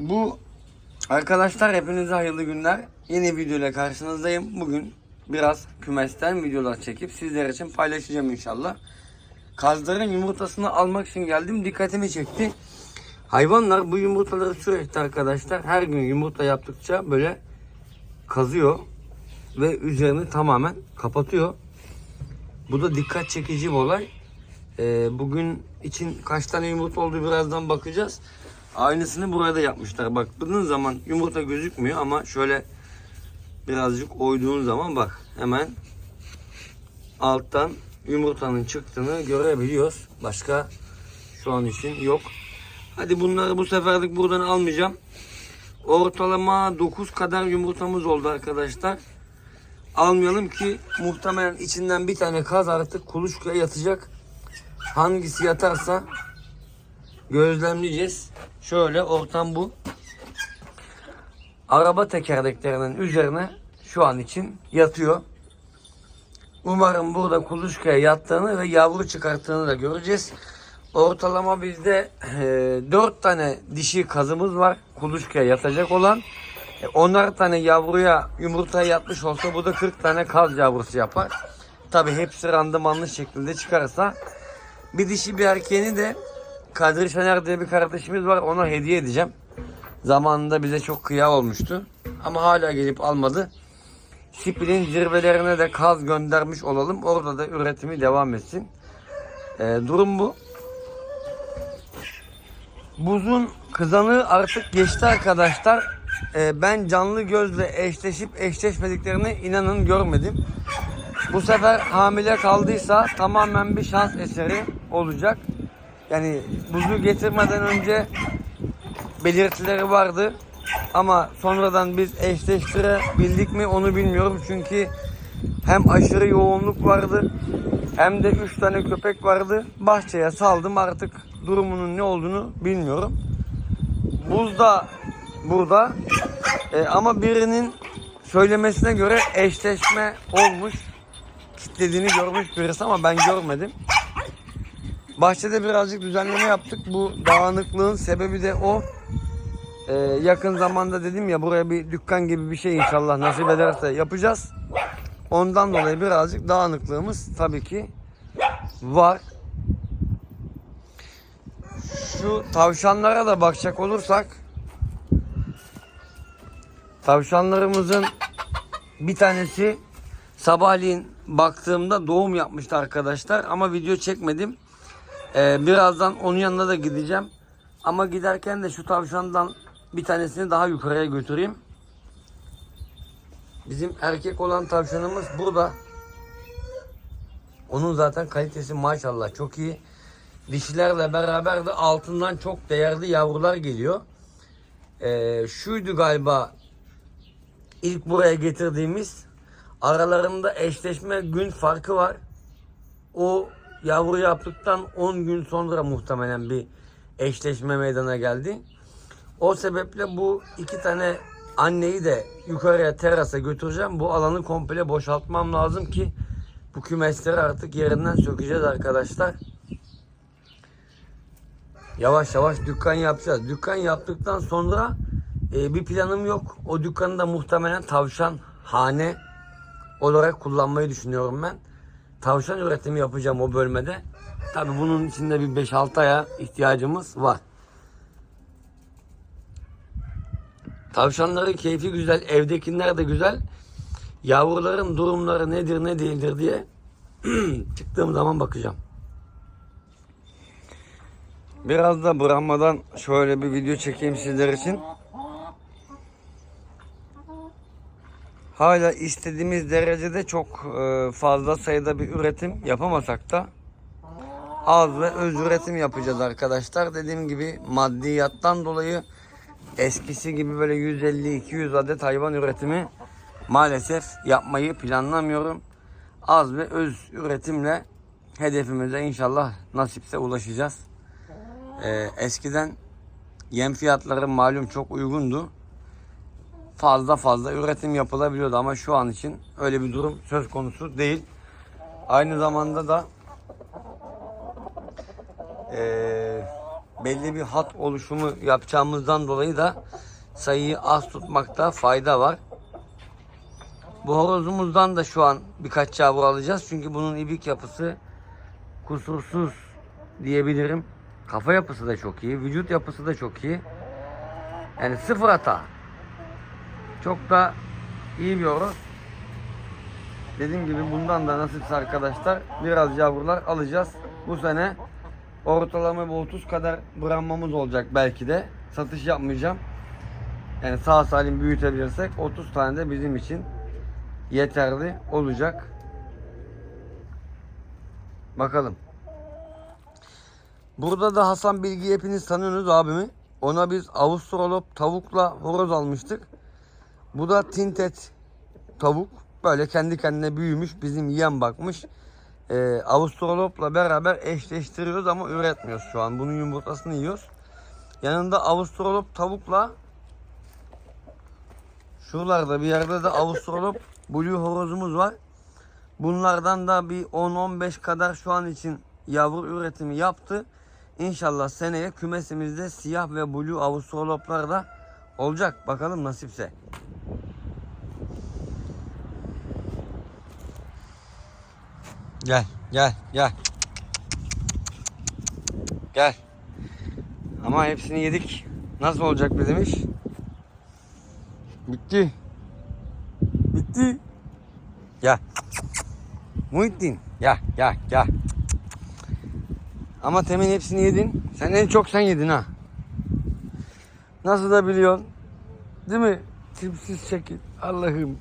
Bu arkadaşlar hepinize hayırlı günler. Yeni video ile karşınızdayım. Bugün biraz kümesten videolar çekip sizler için paylaşacağım inşallah. Kazların yumurtasını almak için geldim. Dikkatimi çekti. Hayvanlar bu yumurtaları sürekli arkadaşlar her gün yumurta yaptıkça böyle kazıyor ve üzerini tamamen kapatıyor. Bu da dikkat çekici bir olay. Ee, bugün için kaç tane yumurta oldu birazdan bakacağız. Aynısını burada yapmışlar. Baktığın zaman yumurta gözükmüyor ama şöyle birazcık oyduğun zaman bak hemen alttan yumurtanın çıktığını görebiliyoruz. Başka şu an için yok. Hadi bunları bu seferlik buradan almayacağım. Ortalama 9 kadar yumurtamız oldu arkadaşlar. Almayalım ki muhtemelen içinden bir tane kaz artık kuluçkaya yatacak. Hangisi yatarsa gözlemleyeceğiz. Şöyle ortam bu. Araba tekerleklerinin üzerine şu an için yatıyor. Umarım burada kuluçkaya yattığını ve yavru çıkarttığını da göreceğiz. Ortalama bizde e, 4 tane dişi kazımız var kuluçkaya yatacak olan. E, onar tane yavruya yumurta yatmış olsa bu da 40 tane kaz yavrusu yapar. Tabi hepsi randımanlı şekilde çıkarsa bir dişi bir erkeğini de Kadri Şener diye bir kardeşimiz var ona hediye edeceğim. Zamanında bize çok kıya olmuştu. Ama hala gelip almadı. Sipil'in zirvelerine de kaz göndermiş olalım. Orada da üretimi devam etsin. Ee, durum bu. Buzun kızanığı artık geçti arkadaşlar. Ee, ben canlı gözle eşleşip eşleşmediklerini inanın görmedim. Bu sefer hamile kaldıysa tamamen bir şans eseri olacak. Yani buzu getirmeden önce belirtileri vardı. Ama sonradan biz eşleştirebildik mi onu bilmiyorum. Çünkü hem aşırı yoğunluk vardı hem de 3 tane köpek vardı. Bahçeye saldım artık durumunun ne olduğunu bilmiyorum. Buz da burada. E, ama birinin söylemesine göre eşleşme olmuş. Kitlediğini görmüş birisi ama ben görmedim. Bahçede birazcık düzenleme yaptık. Bu dağınıklığın sebebi de o. Ee, yakın zamanda dedim ya buraya bir dükkan gibi bir şey inşallah nasip ederse yapacağız. Ondan dolayı birazcık dağınıklığımız tabii ki var. Şu tavşanlara da bakacak olursak tavşanlarımızın bir tanesi sabahleyin baktığımda doğum yapmıştı arkadaşlar ama video çekmedim. Ee, birazdan onun yanına da gideceğim. Ama giderken de şu tavşandan bir tanesini daha yukarıya götüreyim. Bizim erkek olan tavşanımız burada. Onun zaten kalitesi maşallah çok iyi. Dişilerle beraber de altından çok değerli yavrular geliyor. Ee, şuydu galiba ilk buraya getirdiğimiz. Aralarında eşleşme gün farkı var. O yavru yaptıktan 10 gün sonra muhtemelen bir eşleşme meydana geldi. O sebeple bu iki tane anneyi de yukarıya terasa götüreceğim. Bu alanı komple boşaltmam lazım ki bu kümesleri artık yerinden sökeceğiz arkadaşlar. Yavaş yavaş dükkan yapacağız. Dükkan yaptıktan sonra e, bir planım yok. O dükkanı da muhtemelen tavşan hane olarak kullanmayı düşünüyorum ben. Tavşan üretimi yapacağım o bölmede. Tabi bunun içinde bir 5-6 aya ihtiyacımız var. Tavşanların keyfi güzel, evdekiler de güzel. Yavruların durumları nedir ne değildir diye çıktığım zaman bakacağım. Biraz da bırakmadan şöyle bir video çekeyim sizler için. Hala istediğimiz derecede çok e, fazla sayıda bir üretim yapamasak da az ve öz üretim yapacağız arkadaşlar. Dediğim gibi maddiyattan dolayı eskisi gibi böyle 150-200 adet hayvan üretimi maalesef yapmayı planlamıyorum. Az ve öz üretimle hedefimize inşallah nasipse ulaşacağız. Ee, eskiden yem fiyatları malum çok uygundu. Fazla fazla üretim yapılabiliyordu ama şu an için öyle bir durum söz konusu değil. Aynı zamanda da ee, belli bir hat oluşumu yapacağımızdan dolayı da sayıyı az tutmakta fayda var. Bu horozumuzdan da şu an birkaç yavru alacağız. Çünkü bunun ibik yapısı kusursuz diyebilirim. Kafa yapısı da çok iyi. Vücut yapısı da çok iyi. Yani sıfır hata. Çok da iyi bir horoz. Dediğim gibi bundan da nasipse arkadaşlar biraz yavrular alacağız. Bu sene ortalama bir 30 kadar bırakmamız olacak belki de. Satış yapmayacağım. Yani sağ salim büyütebilirsek 30 tane de bizim için yeterli olacak. Bakalım. Burada da Hasan Bilgi hepiniz tanıyorsunuz abimi. Ona biz Avustralop tavukla horoz almıştık. Bu da tintet tavuk. Böyle kendi kendine büyümüş. Bizim yiyen bakmış. Ee, Avustralop'la beraber eşleştiriyoruz ama üretmiyoruz şu an. Bunun yumurtasını yiyoruz. Yanında Avustralop tavukla şuralarda bir yerde de Avustralop Blue horozumuz var. Bunlardan da bir 10-15 kadar şu an için yavru üretimi yaptı. İnşallah seneye kümesimizde siyah ve blue avustraloplar da olacak. Bakalım nasipse. Gel, gel, gel. Gel. Ama hepsini yedik. Nasıl olacak bizim iş? Bitti. Bitti. Gel. Muhittin. Gel, gel, gel. Ama temin hepsini yedin. Sen en çok sen yedin ha. Nasıl da biliyorsun. Değil mi? Tipsiz şekil. Allah'ım.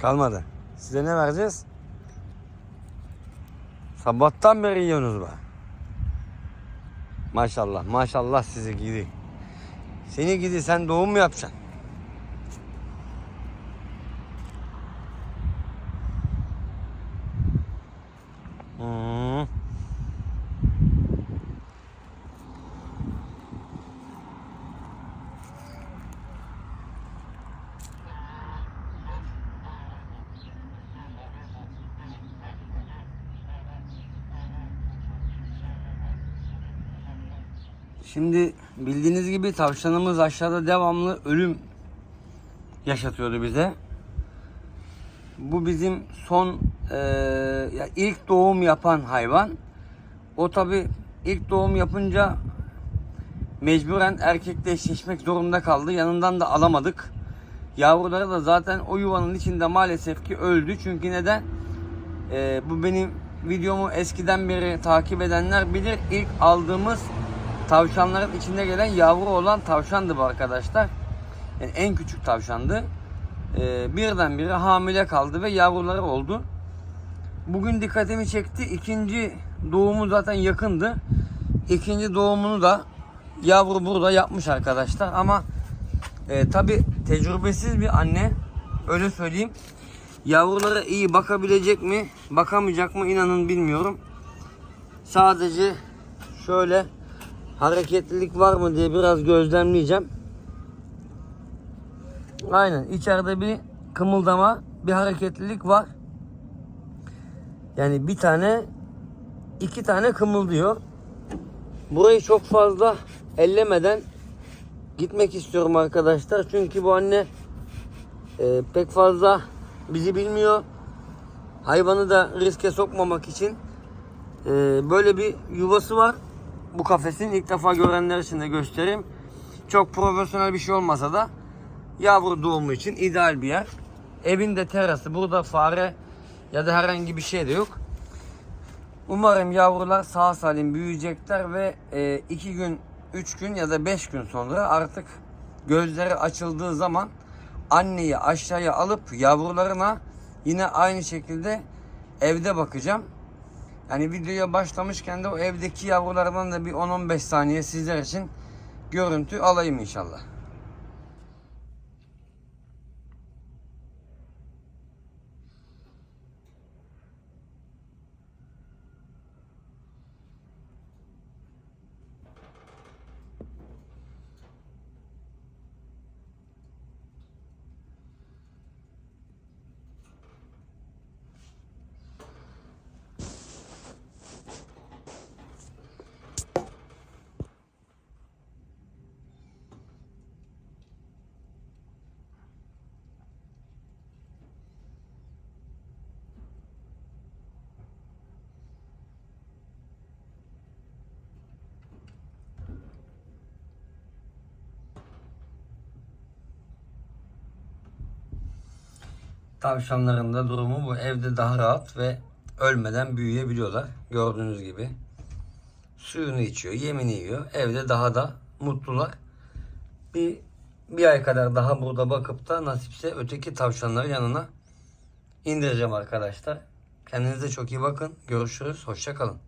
Kalmadı. Size ne vereceğiz? Sabahtan beri yiyorsunuz be. Maşallah, maşallah sizi gidi. Seni gidi sen doğum mu yapacaksın? Şimdi bildiğiniz gibi tavşanımız aşağıda devamlı ölüm yaşatıyordu bize. Bu bizim son eee, ya ilk doğum yapan hayvan. O tabi ilk doğum yapınca mecburen erkekle eşleşmek zorunda kaldı. Yanından da alamadık. Yavruları da zaten o yuvanın içinde maalesef ki öldü. Çünkü neden? Eee, bu benim videomu eskiden beri takip edenler bilir. İlk aldığımız tavşanların içinde gelen yavru olan tavşandı bu arkadaşlar. Yani en küçük tavşandı. Ee, birdenbire hamile kaldı ve yavruları oldu. Bugün dikkatimi çekti. İkinci doğumu zaten yakındı. İkinci doğumunu da yavru burada yapmış arkadaşlar. Ama e, tabi tecrübesiz bir anne öyle söyleyeyim. Yavrulara iyi bakabilecek mi, bakamayacak mı inanın bilmiyorum. Sadece şöyle hareketlilik var mı diye biraz gözlemleyeceğim. Aynen içeride bir kımıldama, bir hareketlilik var. Yani bir tane, iki tane kımıldıyor. Burayı çok fazla ellemeden gitmek istiyorum arkadaşlar. Çünkü bu anne e, pek fazla bizi bilmiyor. Hayvanı da riske sokmamak için e, böyle bir yuvası var. Bu kafesin ilk defa görenler için de göstereyim. Çok profesyonel bir şey olmasa da yavru doğumu için ideal bir yer. Evin de terası. Burada fare ya da herhangi bir şey de yok. Umarım yavrular sağ salim büyüyecekler ve 2 gün, 3 gün ya da 5 gün sonra artık gözleri açıldığı zaman anneyi aşağıya alıp yavrularına yine aynı şekilde evde bakacağım. Yani videoya başlamışken de o evdeki yavrulardan da bir 10-15 saniye sizler için görüntü alayım inşallah. Tavşanların da durumu bu. Evde daha rahat ve ölmeden büyüyebiliyorlar. Gördüğünüz gibi. Suyunu içiyor, yemini yiyor. Evde daha da mutlular. Bir, bir ay kadar daha burada bakıp da nasipse öteki tavşanları yanına indireceğim arkadaşlar. Kendinize çok iyi bakın. Görüşürüz. Hoşça kalın.